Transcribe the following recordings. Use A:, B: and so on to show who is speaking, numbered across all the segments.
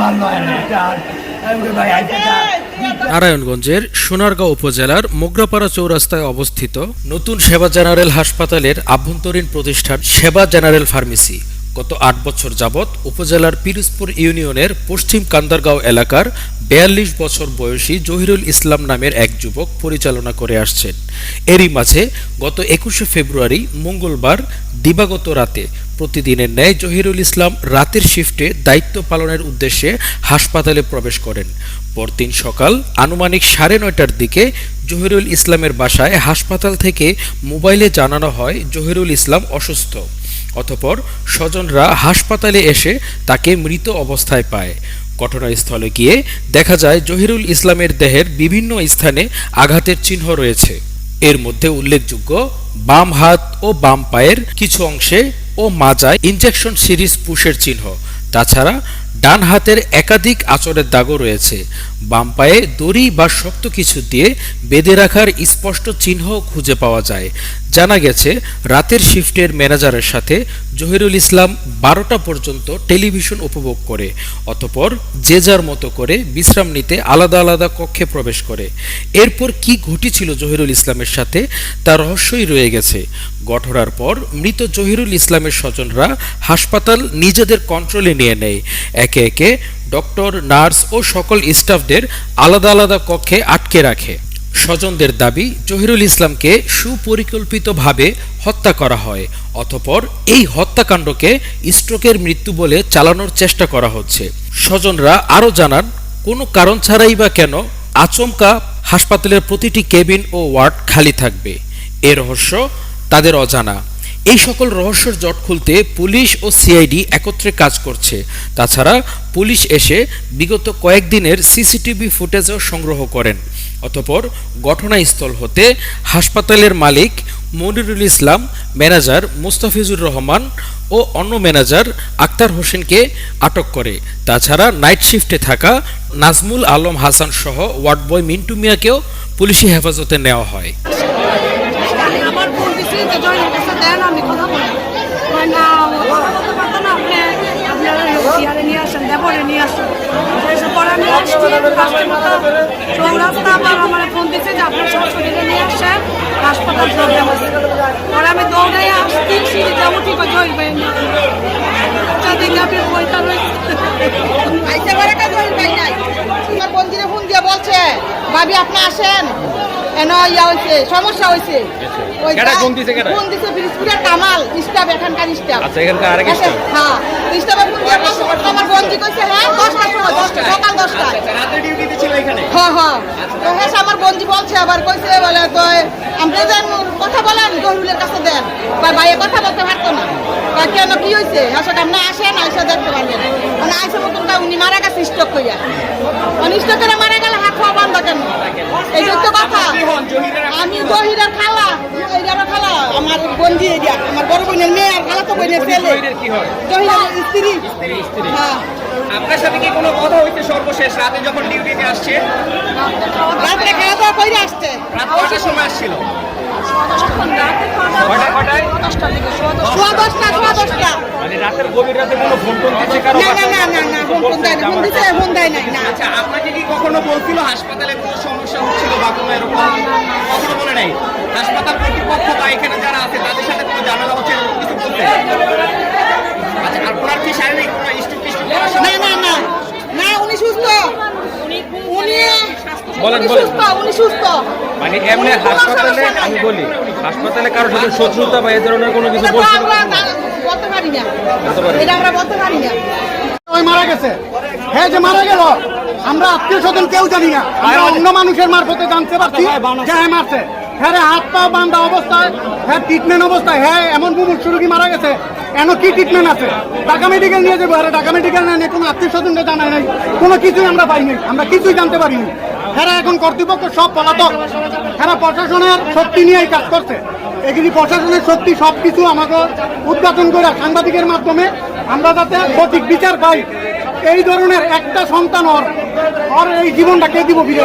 A: ভালো ভাই আইতে
B: নারায়ণগঞ্জের সোনারগাঁও উপজেলার মোগরাপাড়া চৌরাস্তায় অবস্থিত নতুন সেবা জেনারেল হাসপাতালের আভ্যন্তরীণ প্রতিষ্ঠান সেবা জেনারেল ফার্মেসি। গত আট বছর যাবৎ উপজেলার পিরোজপুর ইউনিয়নের পশ্চিম কান্দারগাঁও এলাকার বিয়াল্লিশ বছর বয়সী জহিরুল ইসলাম নামের এক যুবক পরিচালনা করে আসছেন। এরই মাঝে গত একুশে ফেব্রুয়ারি মঙ্গলবার দিবাগত রাতে প্রতিদিনের ন্যায় জহিরুল ইসলাম রাতের শিফটে দায়িত্ব পালনের উদ্দেশ্যে হাসপাতালে প্রবেশ করেন। পরদিন সকাল আনুমানিক সাড়ে নয়টার দিকে জহিরুল ইসলামের বাসায় হাসপাতাল থেকে মোবাইলে জানানো হয়, জহিরুল ইসলাম অসুস্থ। অতপর স্বজনরা হাসপাতালে এসে তাকে মৃত অবস্থায় পায়। ঘটনাস্থলে গিয়ে দেখা যায় জহিরুল ইসলামের দেহের বিভিন্ন স্থানে আঘাতের চিহ্ন রয়েছে। এর মধ্যে উল্লেখযোগ্য বাম হাত ও বাম পায়ের কিছু অংশে ও মাজায় ইনজেকশন সিরিজ পুশের চিহ্ন। তাছাড়া ডান হাতের একাধিক আচরের দাগও রয়েছে। বাম পায়ে দড়ি বা শক্ত কিছু দিয়ে বেঁধে রাখার স্পষ্ট চিহ্ন খুঁজে পাওয়া যায়। জানা গেছে, রাতের শিফটের ম্যানেজারের সাথে জহিরুল ইসলাম বারোটা পর্যন্ত টেলিভিশন উপভোগ করে, অতপর যে যার মতো করে বিশ্রাম নিতে আলাদা আলাদা কক্ষে প্রবেশ করে। এরপর কি ঘটেছিল জহিরুল ইসলামের সাথে, তা রহস্যই রয়ে গেছে। ঘটনার পর মৃত জহিরুল ইসলামের স্বজনরা হাসপাতাল নিজেদের কন্ট্রোলে নিয়ে নেয়। একে একে ডক্টর, নার্স ও সকল স্টাফদের আলাদা আলাদা কক্ষে আটকে রাখে। স্বজনদের দাবি, জহিরুল ইসলামকে সুপরিকল্পিতভাবে হত্যা করা হয়, অতপর এই হত্যাকাণ্ডকে স্ট্রোকের মৃত্যু বলে চালানোর চেষ্টা করা হচ্ছে। স্বজনরা আরও জানান, কোনো কারণ ছাড়াই বা কেন আচমকা হাসপাতালের প্রতিটি কেবিন ও ওয়ার্ড খালি থাকবে। এ রহস্য তাদের অজানা। এই সকল রহস্যের জট খুলতে পুলিশ ও সিআইডি একত্রে কাজ করছে। তাছাড়া পুলিশ এসে বিগত কয়েকদিনের সিসিটিভি ফুটেজও সংগ্রহ করেন। অতপর ঘটনাস্থল হতে হাসপাতালের মালিক মনিরুল ইসলাম, ম্যানেজার মুস্তাফিজুর রহমান ও অন্য ম্যানেজার আক্তার হোসেনকে আটক করে। তাছাড়া নাইট শিফটে থাকা নাজমুল আলম হাসান সহ ওয়ার্ড বয় মিন্টু মিয়াকেও পুলিশি হেফাজতে নেওয়া হয়
C: আমার ফোন দিছি যে জয়ের কাছে দেন, আমি কথা বলি না বলতে আপনি আপনারা ইয়ারে নিয়ে আসেন, দেবরে নিয়ে আসেন। পরে আমি আসছি চৌরাস্তা, আবার আমার ফোন দিছে যে আপনার শাশুড়িকে নিয়ে আসেন হাসপাতাল প্রবলেম আছে পরে আমি দৌড়ে আসছি উঠি কই জয় ভাই চারদিকে আপনি বইটা রয়েছে।
D: আইসা ফোন দিয়ে বলছে, ভাবি, আপনি আসেন? এন ইয়া হইছে সমস্যা
E: কেডা
D: যা-
E: দিছে কেডা?
D: কামাল স্টাফ এখানকার স্টাফ
E: আচ্ছা, এখানকার আরেক
D: হ্যাঁ আমার বন্ধু কইছে হ্যাঁ দশটার সময় দশটা সকাল দশটায়।
E: রাতে ডিউটিতে ছিল এখানে?
D: হ্যাঁ হ্যাঁ। তো হ্যাঁ আমার বন্ধু বলছে আবার কইছে বলে তো আমরা দেন কথা বলেন জহিরুলের কাছে দেন। বা ভাইয়ে কথা বলতে পারতো না। কেন কি হয়েছে আসলে আপনি আসেন আইসা দেখতে পারবেন মানে আইসা মতন তা উনি মারা গেছে স্টক কইয়া মানে স্টক করে মারা গেলে হাত খাওয়া বন্ধ কেন এই যে তো কথা জহিরের খালা এই যে আমার খালা আমার বন্ধু এরিয়া আমার বড় বোনের মেয়ে আর খালা তো বোনের ছেলে।
E: জহিরের কি হয়?
D: জহিরের স্ত্রী।
E: স্ত্রী।
D: হ্যাঁ।
E: আপনার সাথে কি কোনো কথা হইতে সর্বশেষ? রাতে যখন ডিউটিতে আসছে?
D: রাত্রে খাওয়া দাওয়া করে আসছে।
E: রাত কয়টার সময় আসছিল?
C: রাতে
E: মানে রাতের গভীর রাতে কোনো ফোন টোন দিচ্ছে কারও
D: না না না না না ফোন ফোন দেয় ফোন দিছে? ফোন নাই না।
E: আচ্ছা আপনাকে কি কখনো বলছিল হাসপাতালে কোনো সমস্যা হচ্ছিল বা কোনো এরকম? কখনো বলে নাই? হাসপাতাল কর্তৃপক্ষ বা এখানে যারা আছে তাদের সাথে কোনো ঝামেলা হচ্ছে কিছু বলতে? আচ্ছা আর ওনার কি শারীরিক কোনো টিস্ট্রোক
D: না না না। না উনি সুস্থ। উনি
F: বলেন, বলেন।
D: উনি সুস্থ।
F: মানে এমনি হাসপাতালে আমি বলি হাসপাতালে কারোর সাথে শত্রুতা বা এ ধরনের কোনো কিছু বলছিল
D: না- বলতে পারি না।
F: বলতে পারি না।
D: এটা আমরা বলতে পারি না।
G: ওই মারা গেছে। হ্যাঁ যে মারা গেল আমরা আত্মীয় স্বজন কেউ জানি না। আমরা অন্য মানুষের মারফতে জানতে পারছি হ্যাঁ মারছে। হ্যাঁ হাত পা বান্ধা অবস্থায় হ্যাঁ ট্রিটমেন্ট অবস্থায় হ্যাঁ এমন মুমূর্ষ রোগী মারা গেছে এন কি ট্রিটমেন্ট আছে? ঢাকা মেডিকেল নিয়ে যাব আরে ঢাকা মেডিকেল না কোনো আত্মীয় স্বজনকে জানাই নাই কোনো কিছুই আমরা পাইনি আমরা কিছুই জানতে পারিনি। হ্যাঁ এখন কর্তৃপক্ষ সব পলাতক হ্যাঁ প্রশাসনের শক্তি নিয়ে কাজ করছে। এগুলি প্রশাসনের শক্তি সব কিছু আমাকে উদ্ঘাটন করে সাংবাদিকের মাধ্যমে আমরা যাতে সঠিক বিচার পাই। এই ধরনের একটা সন্তান ওর ওর এই জীবনটা কে দিব ফিরে?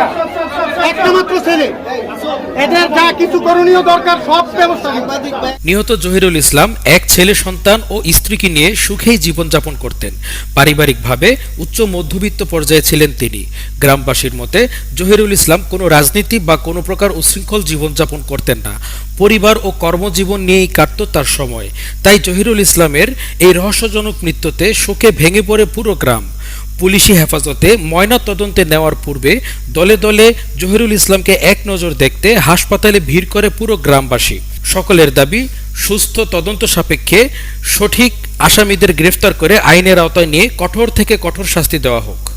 B: নিহত জহিরুল ইসলাম এক ছেলে সন্তান ও স্ত্রীকে নিয়ে সুখেই জীবনযাপন করতেন। পারিবারিকভাবে উচ্চ মধ্যবিত্ত পর্যায়ে ছিলেন তিনি। গ্রামবাসীর মতে, জহিরুল ইসলাম কোনো রাজনীতি বা কোনো প্রকার উশৃঙ্খল জীবনযাপন করতেন না। পরিবার ও কর্মজীবন নিয়েই কাটত তার সময়। তাই জহিরুল ইসলামের এই রহস্যজনক মৃত্যুতে শোকে ভেঙে পড়ে পুরো গ্রাম। পুলিশি হেফাজতে ময়না তদন্তে নেওয়ার পূর্বে দলে দলে জহিরুল ইসলামকে এক নজর দেখতে হাসপাতালে ভিড় করে পুরো গ্রামবাসী। সকলের দাবি, সুস্থ তদন্ত সাপেক্ষে সঠিক আসামিদের গ্রেফতার করে আইনের আওতায় নিয়ে কঠোর থেকে কঠোর শাস্তি দেওয়া হোক।